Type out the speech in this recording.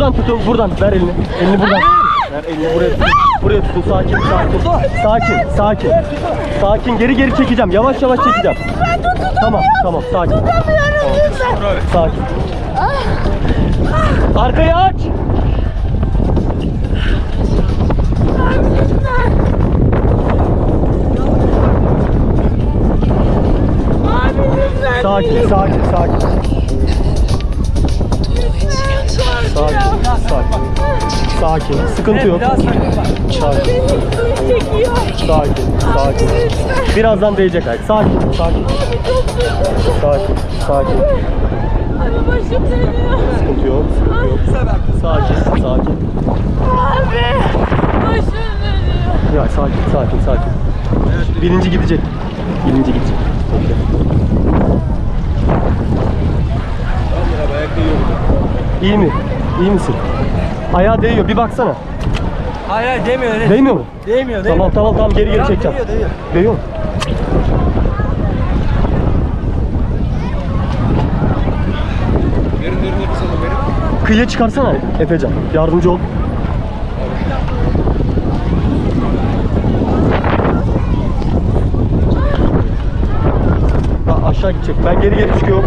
tutun buradan ver elini. Elini buradan. Ver elini buraya tutun. Buraya tutun sakin sakin. Sakin sakin. Sakin geri geri çekeceğim. Yavaş yavaş çekeceğim. Tamam tamam sakin. Tutamıyorum lütfen. Sakin. Arkayı aç. Sakin sakin. Sakin Sakin. Sıkıntı yok. Sakin. Sakin, sakin. Birazdan değecek ayak. Sakin, sakin. Sakin, sakin. Abi başım dönüyor. Sıkıntı yok, sıkıntı yok. Sakin, sakin. Abi başım dönüyor. Ya sakin, sakin, sakin. Birinci gidecek. Birinci gidecek. Okey. İyi mi? İyi misin? Ayağı değiyor. Bir baksana. Hayır hayır demiyor öyle. Değmiyor mu? Değmiyor Tamam tamam tamam geri geri çekeceğim. değiyor, değiyor. Değiyor mu? Kıyıya çıkarsana Efecan. Yardımcı ol. Ha, aşağı gidecek. Ben geri geri çıkıyorum.